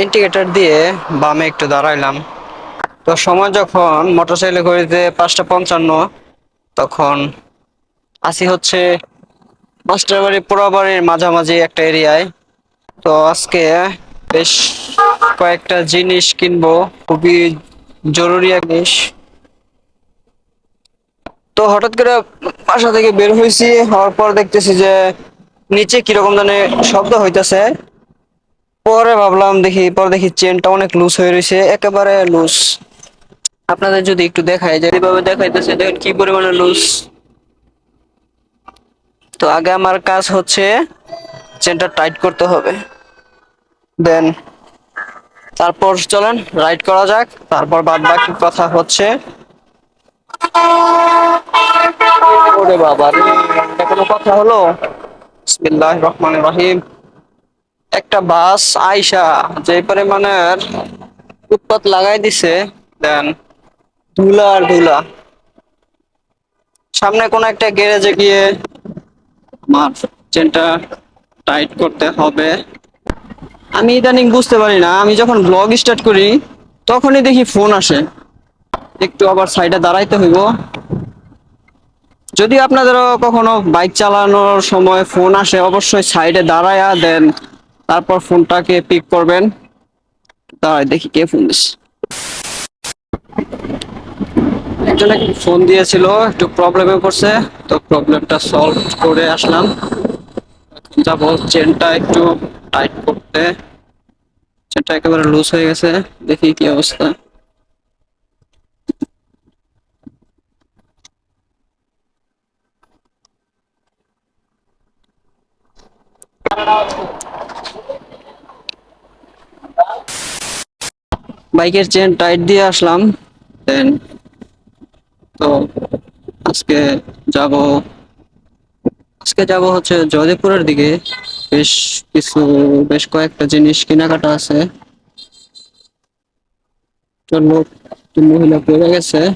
Indicator দিয়ে বামে একটু দাঁড়াইলাম। তো সময় যখন মোটরসাইকেল ঘড়িতে পাঁচটা পঞ্চান্ন, তখন আসি হচ্ছে মাস্টার বাড়ি পোড়াবাড়ির মাঝামাঝি একটা এরিয়ায়। তো আজকে বেশ কয়েকটা জিনিস কিনবো, খুবই জরুরি এক জিনিস। তো হঠাৎ করে বাসা থেকে বের হয়েছি হওয়ার পর দেখতেছি যে নিচে কীরকম জানে শব্দ হইতেছে। পরে ভাবলাম দেখি, পরে দেখি চেনটা অনেক লুজ হয়ে রয়েছে, একেবারে লুজ আপনাদের যদি একটু দেখায়, যে এইভাবে দেখাইতেছে, দেখেন কি পরিমাণে লুজ তো আগে আমার কাজ হচ্ছে চেনটা টাইট করতে হবে। দেন তারপর চলেন রাইড করা যাক, তারপর বাদ বাকি কথা হচ্ছে, ওরে বাবা এটা কোনো কথা হলো? বিসমিল্লাহির রহমানির রহিম। একটা বাস আইসা যে পরিমাণের উৎপাত লাগাই দিছে, দেন ধুলা আর ধুলা। সামনে কোন একটা গ্যারেজে গিয়ে আমার চেনটা টাইট করতে হবে। আমি ইদানিং বুঝতে পারি না, আমি যখন ব্লগ স্টার্ট করি, তখনই দেখি ফোন আসে। একটু আবার সাইডে দাঁড়াইতে হইব। যদি আপনাদেরও কখনো বাইক চালানোর সময় ফোন আসে, অবশ্যই সাইডে দাঁড়ায়া দেন। তারপর ফোনটাকে পিক করবেন। দাঁড়াই, দেখি কে ফোন দিস একজন ফোন দিয়েছিল, একটু প্রবলেমে পড়ছে, তো প্রবলেমটা সলভ করে আসলাম। যাব চেনটা একটু টাইট করতে। চেনটা একেবারে লুজ হয়ে গেছে, দেখি কি অবস্থা। বাইকের চেন টাইট দিয়ে আসলাম দেন তো আজকে যাব আজকে যাব হচ্ছে জয়দেবপুরের দিকে। বেশ কিছু, বেশ কয়েকটা জিনিস কেনাকাটা আছে। মহিলা পড়ে গেছে।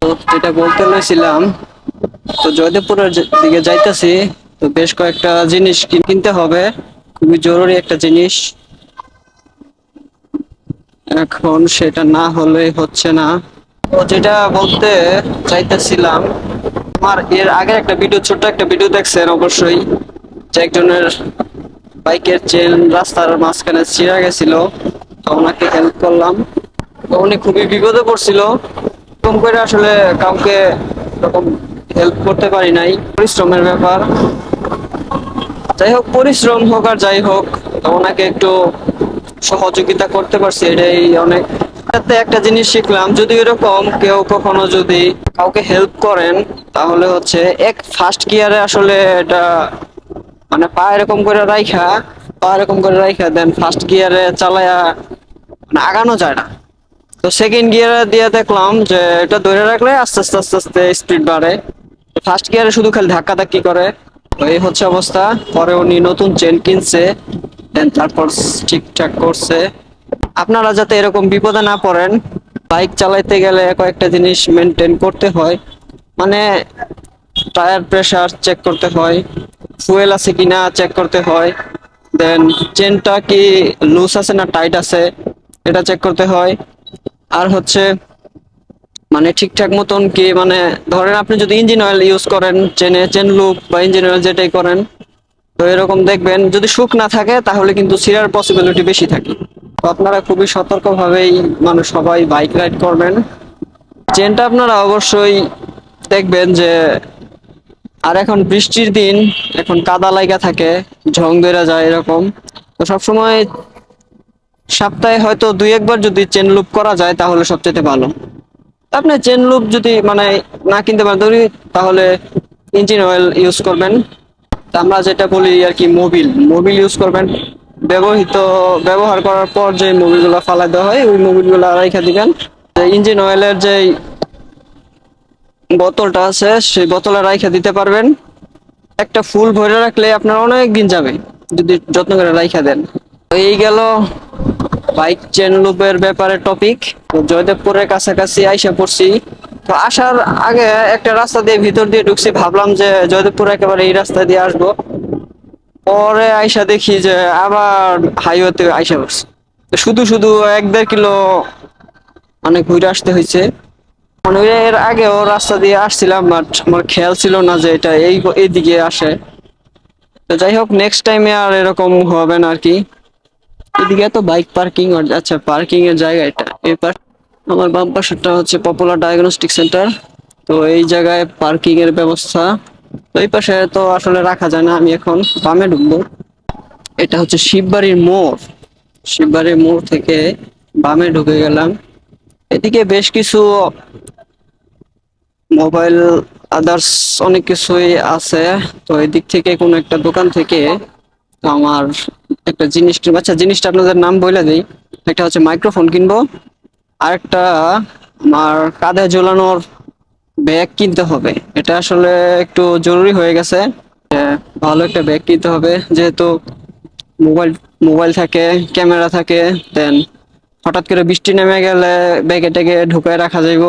তো যেটা বলতে লইছিলাম, তো জয়দেবপুরের দিকে যাইতাছি, তো বেশ কয়েকটা জিনিস কিন- কিনতে হবে। খুবই জরুরি একটা জিনিস। এখন সেটা না হলে হচ্ছে না। তো যেটা বলতে চাইতেছিলাম আমার এর আগে একটা ভিডিও, ছোট্ট একটা ভিডিও দেখছেন অবশ্যই, যে একজনের বাইকের চেন রাস্তার মাঝখানে ছিঁড়া গেছিল, তো ওনাকে হেল্প করলাম। তো উনি খুবই বিপদে পড়ছিল, এরকম করে আসলে কাউকে এরকম হেল্প করতে পারি নাই। পরিশ্রমের ব্যাপার। যাই হোক, পরিশ্রম হোক আর যাই হোক ওনাকে একটু সহযোগিতা করতে পারছি, এটাই অনেক। তাতে একটা জিনিস শিখলাম, যদি এরকম কেউ কখনো যদি কাউকে হেল্প করেন, তাহলে হচ্ছে এক ফার্স্ট গিয়ারে আসলে এটা মানে পা এরকম করে রাইখা, পা এরকম করে রাইখা দেন ফার্স্ট গিয়ারে চালায়া মানে আগানো যায় না। তো সেকেন্ড গিয়ারে দিয়ে দেখলাম যে এটা ধরে রাখলে আস্তে আস্তে আস্তে আস্তে স্পিড বাড়ে। ফার্স্ট গিয়ারে শুধু খালি ধাক্কা ধাক্কি করে, তো এই হচ্ছে অবস্থা। পরে উনি নতুন চেন কিনছে। Then তারপর ঠিকঠাক করছে। আপনারা যাতে এরকম বিপদে না পড়েন, বাইক চালাইতে গেলে কয়েকটা জিনিস মেনটেন করতে হয়। মানে টায়ার প্রেশার চেক করতে হয় ফুয়েল আছে কিনা চেক করতে হয়। দেন চেনটা কি লুজ আছে না টাইট আছে, এটা চেক করতে হয়। আর হচ্ছে মানে ঠিকঠাক মতন কি মানে ধরেন আপনি যদি ইঞ্জিন অয়েল ইউজ করেন চেনে চেন লুপ বা ইঞ্জিন অয়েল যেটাই করেন তো এরকম দেখবেন, যদি সুখ না থাকে, তাহলে কিন্তু সিরার পসিবিলিটি বেশি থাকে। তো আপনারা খুবই সতর্কভাবেই মানুষ সবাই বাইক রাইড করবেন। চেনটা আপনারা অবশ্যই দেখবেন যে, আর এখন বৃষ্টির দিন, এখন কাদা লাইগা থাকে, ঝং ধরে যায় এরকম। তো সবসময় সপ্তাহে হয়তো দুই একবার যদি চেন লুপ করা যায়, তাহলে সবচেয়ে ভালো। আপনি চেন লুপ যদি মানে না কিনতে পারেন, তাহলে ইঞ্জিন অয়েল ইউজ করবেন। আমরা যেটা বলি আর কি মোবিল মোবিল ইউজ করবেন। ব্যবহৃত, ব্যবহার করার পর যে মোবিলগুলো ফালাই দেওয়া হয়, ওই মোবিলগুলো রেখে দিবেন। ইঞ্জিন অয়েলের যে বোতলটা আছে, সেই বোতলে রাইখা দিতে পারবেন। একটা ফুল ভরে রাখলে আপনার অনেক দিন যাবে, যদি যত্ন করে রাইখা দেন। এই গেল বাইক চেন লুপের ব্যাপারে টপিক জয়দেবপুরের কাছাকাছি আইসা পড়ছি। তো আসার আগে একটা রাস্তা দিয়ে ভিতর দিয়ে ঢুকছি, ভাবলাম যে জয়দেবপুর একেবারে এই রাস্তা দিয়ে আসব। পরে আইসা দেখি যে আবার হাইওয়েতে আইসা পড়ছে। শুধু শুধু এক দেড় কিলো মানে ঘুরে আসতে হয়েছে। মানে এর আগেও রাস্তা দিয়ে আসছিলাম বাট আমার খেয়াল ছিল না যে এটা এই এইদিকে আসে। তো যাই হোক নেক্সট টাইমে আর এরকম হবে না আর কি। এদিকে তো বাইক পার্কিং আচ্ছা পার্কিং এর জায়গা এটা। এই আমার বাম পাশেরটা হচ্ছে পপুলার ডায়াগনস্টিক সেন্টার তো এই জায়গায় পার্কিং এর ব্যবস্থা। তো এই পাশে তো আসলে রাখা যায় না, আমি এখন বামে ঢুকবো। এটা হচ্ছে শিববাড়ির মোড়। শিববাড়ির মোড় থেকে বামে ঢুকে গেলাম। এদিকে বেশ কিছু মোবাইল আদার্স অনেক কিছুই আছে। তো এদিক থেকে কোনো একটা দোকান থেকে আমার একটা জিনিস আচ্ছা জিনিসটা আপনাদের নাম বলে দিই। একটা হচ্ছে মাইক্রোফোন কিনবো আর একটা আমার কাঁধে ঝোলানোর ব্যাগ কিনতে হবে। এটা আসলে একটু জরুরি হয়ে গেছে ভালো একটা ব্যাগ কিনতে হবে। যেহেতু মোবাইল মোবাইল থাকে, ক্যামেরা থাকে দেন হঠাৎ করে বৃষ্টি নেমে গেলে ব্যাগে ট্যাগে ঢুকায় রাখা যাইব।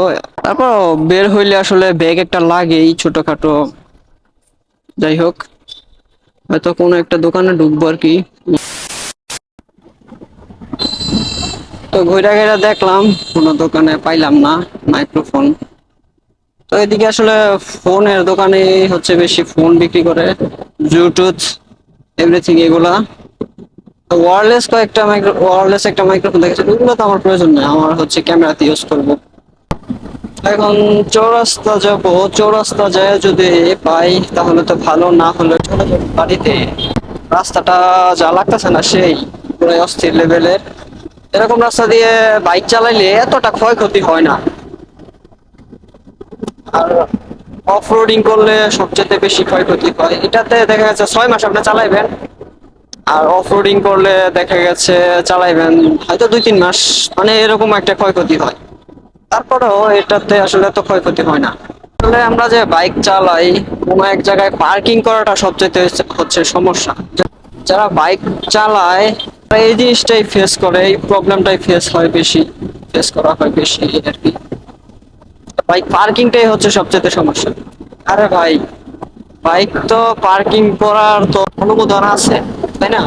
তারপর বের হইলে আসলে ব্যাগ একটা লাগেই ছোটখাটো। যাই হোক। হয়তো কোনো একটা দোকানে ঢুকবো আর কি। তো ঘুরা ঘেরা দেখলাম, কোনো দোকানে পাইলাম না মাইক্রোফোন তো এদিকে আসলে ফোনের দোকানে হচ্ছে বেশি ফোন বিক্রি করে ব্লুটুথ এভরিথিং এগুলা। তো ওয়ারলেস কয়েকটা মাইক্রো ওয়ারলেস একটা মাইক্রোফোন দেখেছি, ওগুলো তো আমার প্রয়োজন নেই, আমার হচ্ছে ক্যামেরাতে ইউজ করব। এখন চৌরাস্তা যাব, চৌরাস্তা যায় যদি পাই, তাহলে তো ভালো, না হলে চলে বাড়িতে। রাস্তাটা যা লাগতেছে না সেই পুরো অস্থির লেভেলের। এরকম রাস্তা দিয়ে বাইক চালাইলে এতটা ক্ষয়ক্ষতি হয় না। আর অফ রোডিং করলে সবচেয়ে বেশি ক্ষয়ক্ষতি হয়। এটাতে দেখা গেছে ছয় মাস আপনি চালাইবেন। আর অফ রোডিং করলে দেখা গেছে চালাইবেন হয়তো দুই তিন মাস। মানে এরকম একটা ক্ষয়ক্ষতি হয়। তারপরেও এটাতে আসলে তো ক্ষয়ক্ষতি হয় না। আসলে আমরা যে বাইক চালাই, কোনো এক জায়গায় পার্কিং করাটা সবচেয়ে হচ্ছে সমস্যা। যারা বাইক চালায়, তারা এই জিনিসটাই ফেস করে, এই প্রবলেমটাই ফেস হয় বেশি ফেস করা হয় বেশি আর কি। বাইক পার্কিংটাই হচ্ছে সবচেয়ে সমস্যা। আরে ভাই, বাইক তো পার্কিং করার তো অনুমোদন আছে, তাই না?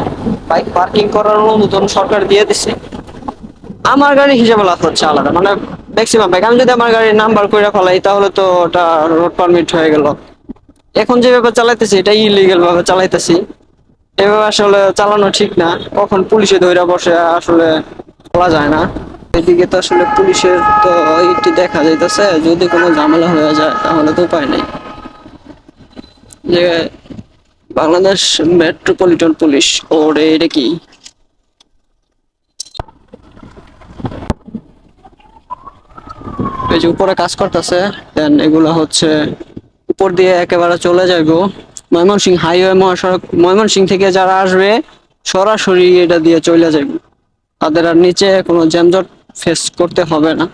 বাইক পার্কিং করার অনুমোদন সরকার দিয়ে দিছে। আমার গাড়ি হিসাবে লাভ হচ্ছে আলাদা মানে ম্যাক্সিমাম বাইক আমি যদি আমার গাড়ির নাম্বার করে ফেলাই, তাহলে তো ওটা রোড পারমিট হয়ে গেল। এখন যে যেভাবে চালাইতেছি, এটা ইলিগেল ভাবে চালাইতেছি। এভাবে আসলে চালানো ঠিক না। কখন পুলিশে ধরে বসে আসলে বলা যায় না। এদিকে তো আসলে পুলিশের তো একটু দেখা যাইতেছে, যদি কোনো ঝামেলা হয়ে যায়, তাহলে তো উপায় নেই। যে বাংলাদেশ মেট্রোপলিটন পুলিশ ওরে এটা কি? এই যে উপরে কাজ করতেছে দেন এগুলো হচ্ছে উপর দিয়ে একেবারে চলে যাইব। ময়মনসিং হাইওয়ে, মহাসড়ক, ময়মনসিং থেকে যারা আসবে, সরাসরি এটা দিয়ে চলে যাইব। তাদের আর নিচে কোনো যানজট ফেস করতে হবে না।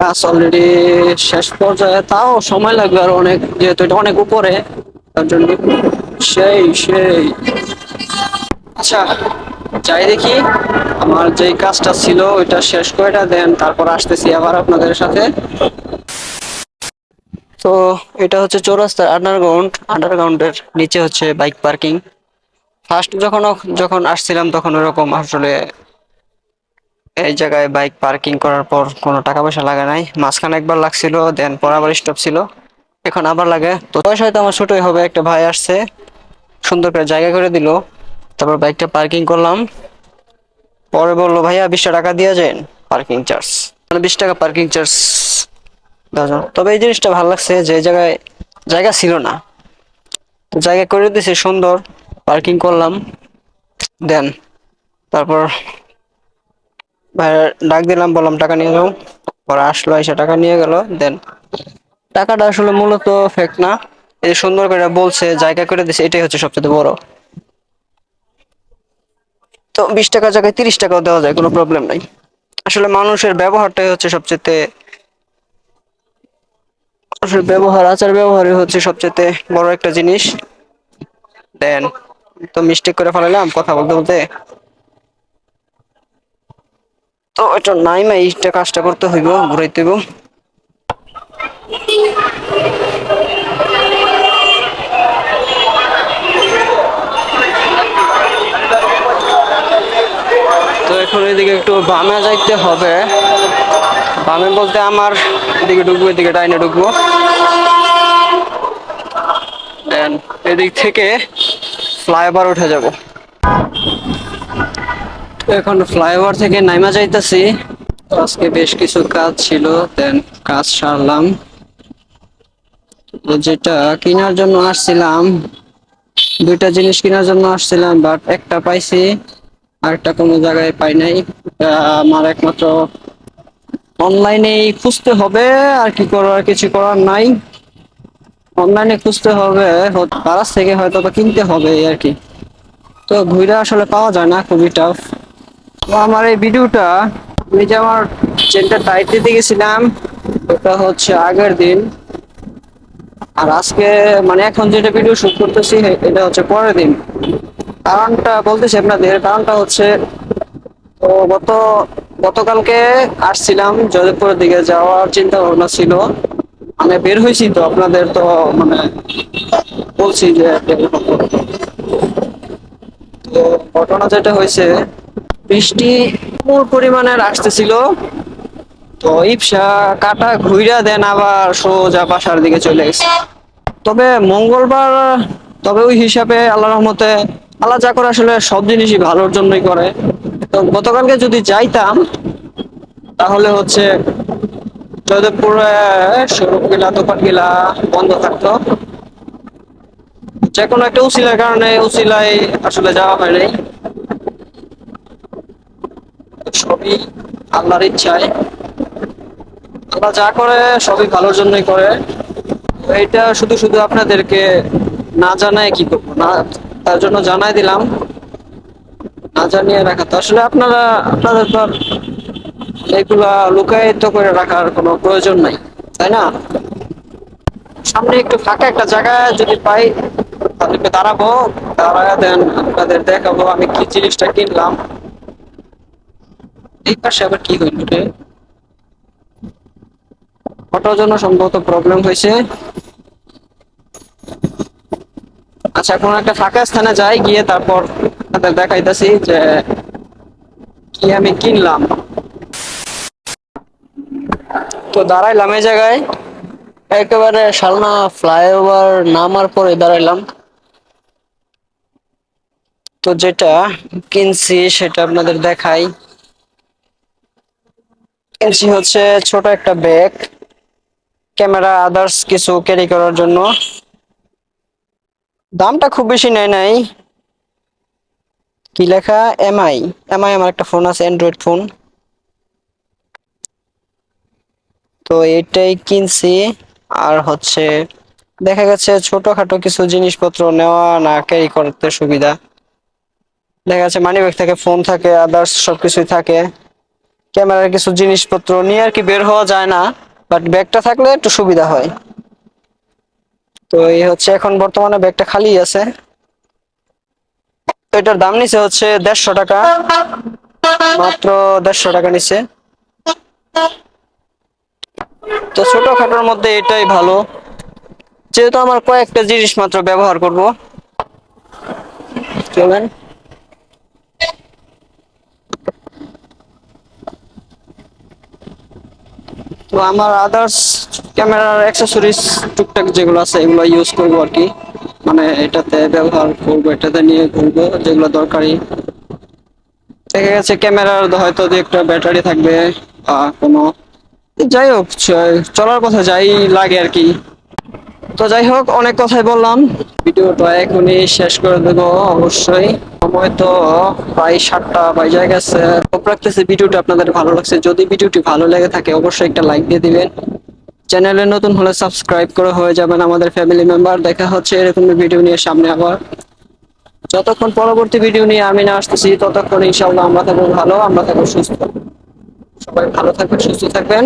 কাজ অলরেডি শেষ পর্যায়ে, তাও সময় লাগবে আর অনেক, যেহেতু এটা অনেক উপরে, তার জন্য সেই সেই। আচ্ছা যাই দেখি, আমার যে কাজটা ছিল ওইটা শেষ করে দেন, তারপর আসতেছি আবার আপনাদের সাথে। তো এটা হচ্ছে চৌরাস্তার আন্ডারগ্রাউন্ড। আন্ডারগ্রাউন্ডের নিচে হচ্ছে বাইক পার্কিং। ফার্স্ট যখন যখন আসছিলাম, তখন ওরকম আসলে এই জায়গায় বাইক পার্কিং করার পর কোনো টাকা পয়সা লাগে নাই। মাঝখানে একবার লাগছিল, দেন পর আবার স্টপ ছিল। এখন আবার লাগে। তো পয়সা হয়তো আমার ছোটই হবে, একটা ভাই আসছে। সুন্দর করে জায়গা করে দিল। তারপর বাইকটা পার্কিং করলাম। পরে বলল, ভাইয়া বিশটা টাকা দিয়ে যান পার্কিং চার্জ। মানে বিশ টাকা পার্কিং চার্জ তবে এই জিনিসটা ভালো লাগছে যে জায়গায় জায়গা ছিল না। জায়গা করে দিছে সুন্দর। পার্কিং করলাম, দেন। তারপর ভাইয়া ডাক দিলাম, বললাম, টাকা নিয়ে যাও। পরে আসলো, এসে টাকা নিয়ে গেল, দেন। টাকাটা আসলে মূলত ফেক না। এই সুন্দর করে বলছে, জায়গা করে দিছে এটাই হচ্ছে সবচেয়ে বড়। তো বিশ টাকার জায়গায় তিরিশ টাকাও দেওয়া যায়, কোনো প্রবলেম নাই। আসলে মানুষের ব্যবহারটাই হচ্ছে সবচেয়ে আসলে ব্যবহার, আচার ব্যবহারই হচ্ছে সবচেয়ে বড় একটা জিনিস। দেন, তো মিস্টেক করে ফেলালাম কথা বলতে বলতে। তো এটা নাই এইটা কাজটা করতে হইব, ঘুরাইতে হইব। এদিকে একটু বামে যাইতে হবে। বামে বলতে আমার এদিকে ঢুকবো, এদিকে ডাইনে ঢুকবো। দেন এদিক থেকে ফ্লাইওভার উঠে যাব। এখন ফ্লাইওভার থেকে নাইমা যাইতাছি। আজকে বেশ কিছু কাজ ছিল দেন কাজ সারলাম। যেটা কেনার জন্য আসছিলাম, দুইটা জিনিস কেনার জন্য আসছিলাম বাট একটা পাইছি। আরেকটা কোনো জায়গায় পাই নাই। আমার একমাত্র অনলাইনে খুঁজতে হবে, আর কি করার কিছু করার নাই। অনলাইনে খুঁজতে হবে তার থেকে হয়তো বা কিনতে হবে আর কি। তো ঘুরে আসলে পাওয়া যায় না, খুবই টাফ তো আমার এই ভিডিওটা, আমি যে আমার চেনটা টাইট দিতে গেছিলাম, ওটা হচ্ছে আগের দিন। আর আজকে মানে এখন যেটা ভিডিও শুট করতেছি, এটা হচ্ছে পরের দিন। কারণটা বলতেছি আপনাদের, কারণটা হচ্ছে, তো গত, গতকালকে আসছিলাম জয়দেবপুরের দিকে যাওয়ার চিন্তা ভাবনা ছিল। আমি বের হয়েছি তো, আপনাদের তো মানে বলছি যে ঘটনা যেটা হয়েছে, বৃষ্টি প্রচুর পরিমাণের আসতেছিল। তো ইপসা কাটা ঘুইরা দেন আবার সোজা বাসার দিকে চলে গেছে। তবে মঙ্গলবার, তবে ওই হিসাবে আল্লাহ রহমতে আল্লাহ যা করে আসলে সব জিনিসই ভালোর জন্যই করে। তো গতকালকে যদি যাইতাম, তাহলে হচ্ছে জয়দেবপুরে সৌরভ গিলা দোকান গিলা বন্ধ থাকতো। যে কোনো একটা উসিলার কারণে উসিলায় আসলে যাওয়া হয় নাই। সবই আল্লাহর ইচ্ছায়। আল্লাহ যা করে সবই ভালোর জন্যই করে। এটা শুধু শুধু আপনাদেরকে না জানায় কি করব? না তার জন্য জানাই দিলাম। না জানিয়ে রাখা তো। আসলে আপনারা, আপনাদের তো এগুলা লুকায়িত করে রাখার কোনো প্রয়োজন নাই, তাই না? সামনে একটু ফাঁকা একটা জায়গায় যদি পাই, তাদেরকে দাঁড়াবো, দাঁড়ায় দেন, আপনাদের দেখাবো আমি কি জিনিসটা কিনলাম। এই পাশে আবার কি হইল রে? জন্য সম্ভবত প্রবলেম হয়েছে। আচ্ছা কোন একটা ফাঁকা স্থানে যাই, গিয়ে তারপর আপনাদের দেখাইতেছি যে কি আমি কিনলাম। তো দাঁড়াইলাম এই জায়গায়। একেবারে শালনা ফ্লাইওভার নামার পরে দাঁড়াইলাম। তো যেটা কিনছি সেটা আপনাদের দেখাই। কিনছি হচ্ছে ছোট একটা ব্যাগ। ক্যামেরা আদার্স কিছু ক্যারি করার জন্য। দামটা খুব বেশি নেয় নাই। কি লেখা? এমআই এমআই আমার একটা ফোন আছে অ্যান্ড্রয়েড ফোন তো এটাই কিনছি, আর হচ্ছে দেখা গেছে ছোটখাটো কিছু জিনিসপত্র নেওয়া না ক্যারি করতে সুবিধা। দেখা যাচ্ছে মানি ব্যাগ থাকে ফোন থাকে আদার্স সবকিছুই থাকে। ক্যামেরার কিছু জিনিসপত্র নিয়ে আর কি বের হওয়া যায় না বাট ব্যাগটা থাকলে একটু সুবিধা হয়। তো এই হচ্ছে এখন বর্তমানে ব্যাগটা খালি আছে। তো এটার দাম নিচে হচ্ছে দেড়শো টাকা। মাত্র দেড়শো টাকা নিচে তো ছোটখাটোর মধ্যে এটাই ভালো। যেহেতু আমার কয়েকটা জিনিস মাত্র ব্যবহার করব। চলেন। তো আমার আদার্স ক্যামেরার অ্যাক্সেসরিজ টুকটাক যেগুলো আছে, এগুলো ইউজ করব আর কি। মানে এটাতে ব্যবহার করব, এটাতে নিয়ে ঘুরবো, যেগুলো দরকারি। দেখা গেছে ক্যামেরার হয়তো দু একটা ব্যাটারি থাকবে বা কোনো। যাই হোক চলার কথা যাই লাগে আর কি। তো যাই হোক, অনেক কথাই বললাম। ভিডিওটা এখনই শেষ করে দেবো, অবশ্যই। সময় তো প্রায় সাতটা বাজে গেছে। ভিডিওটা আপনাদের ভালো লাগছে। যদি ভিডিওটি ভালো লেগে থাকে, অবশ্যই একটা লাইক দিয়ে দিবেন। চ্যানেলে নতুন হলে সাবস্ক্রাইব করে হয়ে যাবেন আমাদের ফ্যামিলি মেম্বার দেখা হচ্ছে এরকম ভিডিও নিয়ে সামনে আবার। যতক্ষণ পরবর্তী ভিডিও নিয়ে আমি না আসতেছি, ততক্ষণ ইনশাআল্লাহ আমরা থাকব ভালো, আমরা থাকব সুস্থ। সবাই ভালো থাকবেন, সুস্থ থাকবেন।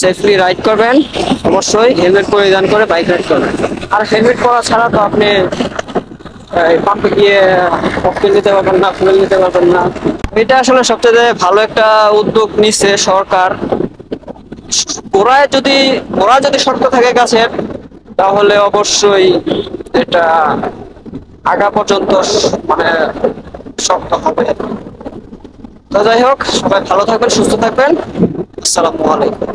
সেফলি রাইড করবেন। অবশ্যই হেলমেট পরিধান করে বাইক রাইড করবেন। আর হেলমেট পরা ছাড়া তো আপনি পাম্পে গিয়ে ককটেল নিতে পারবেন না ফুয়েল নিতে পারবেন না। এটা আসলে সবচেয়ে ভালো একটা উদ্যোগ নিচ্ছে সরকার। ওরায় যদি, ওরা যদি শক্ত থাকে গাছের তাহলে অবশ্যই এটা আগা পর্যন্ত মানে শক্ত হবে। তো যাই হোক, সবাই ভালো থাকবেন, সুস্থ থাকবেন। আসসালামু আলাইকুম।